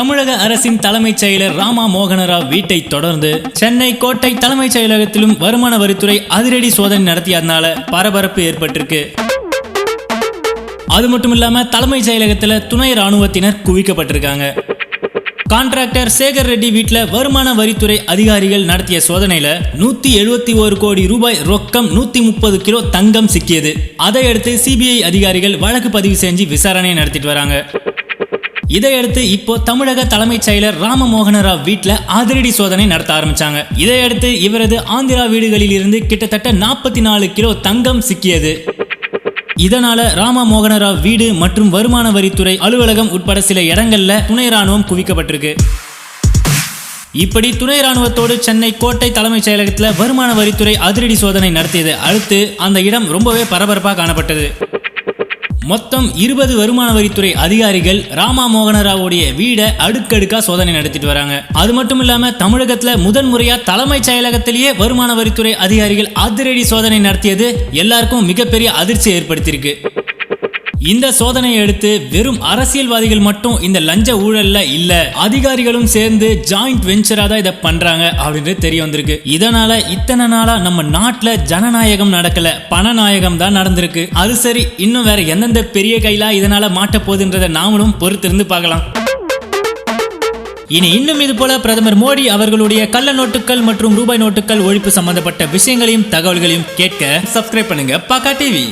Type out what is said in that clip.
தமிழக அரசின் தலைமைச் செயலர் ராமா மோகனராவ் வீட்டை தொடர்ந்து சென்னை கோட்டை தலைமைச் செயலகத்திலும் வருமான வரித்துறை அதிரடி சோதனை நடத்தியதுனால பரபரப்பு ஏற்பட்டிருக்கு. அது மட்டும் இல்லாம தலைமைச் செயலகத்துல துணை ராணுவத்தினர் குவிக்கப்பட்டிருக்காங்க. கான்ட்ராக்டர் சேகர் ரெட்டி வீட்டில் வருமான வரித்துறை அதிகாரிகள் நடத்திய சோதனையில நூத்தி எழுபத்தி ஒரு கோடி ரூபாய் ரொக்கம் நூத்தி முப்பது கிலோ தங்கம் சிக்கியது. அதையடுத்து சிபிஐ அதிகாரிகள் வழக்கு பதிவு செஞ்சு விசாரணை நடத்திட்டு வராங்க. இதையடுத்து இப்போ தமிழக தலைமைச் செயலர் ராமமோகன ராவ் வீட்டில் அதிரடி சோதனை நடத்த ஆரம்பிச்சாங்க. இதையடுத்து இவரது ஆந்திரா வீடுகளில் இருந்து கிட்டத்தட்ட நாற்பத்தி நாலு கிலோ தங்கம் சிக்கியது. இதனால ராம மோகனராவ் வீடு மற்றும் வருமான வரித்துறை அலுவலகம் உட்பட சில இடங்கள்ல துணை ராணுவம் குவிக்கப்பட்டிருக்கு. இப்படி துணை ராணுவத்தோடு சென்னை கோட்டை தலைமைச் செயலகத்தில் வருமான வரித்துறை அதிரடி சோதனை நடத்தியது. அடுத்து அந்த இடம் ரொம்பவே பரபரப்பாக காணப்பட்டது. மொத்தம் இருபது வருமான வரித்துறை அதிகாரிகள் ராமா மோகனராவுடைய வீடை அடுக்கடுக்கா சோதனை நடத்திட்டு வராங்க. அது மட்டும் இல்லாம தமிழகத்துல முதன்முறையா தலைமைச் செயலகத்திலேயே வருமான வரித்துறை அதிகாரிகள் அதிரடி சோதனை நடத்தியது எல்லாருக்கும் மிகப்பெரிய அதிர்ச்சி ஏற்படுத்தியிருக்கு. இந்த சோதனையை அடுத்து வெறும் அரசியல்வாதிகள் மட்டும் இந்த லஞ்ச ஊழல்ல இல்ல அதிகாரிகளும் சேர்ந்து ஜாயிண்ட் வெஞ்சரா தான் இதை பண்றாங்க அப்படின்றது தெரிய வந்திருக்கு. இதனால இத்தனை நாளா நம்ம நாட்டுல ஜனநாயகம் நடக்கல பணநாயகம் தான் நடந்திருக்கு. அது சரி இன்னும் வேற எந்தெந்த பெரிய கையிலா இதனால மாட்ட போகுதுன்றதை நாமளும் பொறுத்திருந்து பார்க்கலாம். இனி இன்னும் இது போல பிரதமர் மோடி அவர்களுடைய கள்ள நோட்டுகள் மற்றும் ரூபாய் நோட்டுகள் ஒழிப்பு சம்பந்தப்பட்ட விஷயங்களையும் தகவல்களையும் கேட்க சப்ஸ்கிரைப் பண்ணுங்க பாக்கா டிவி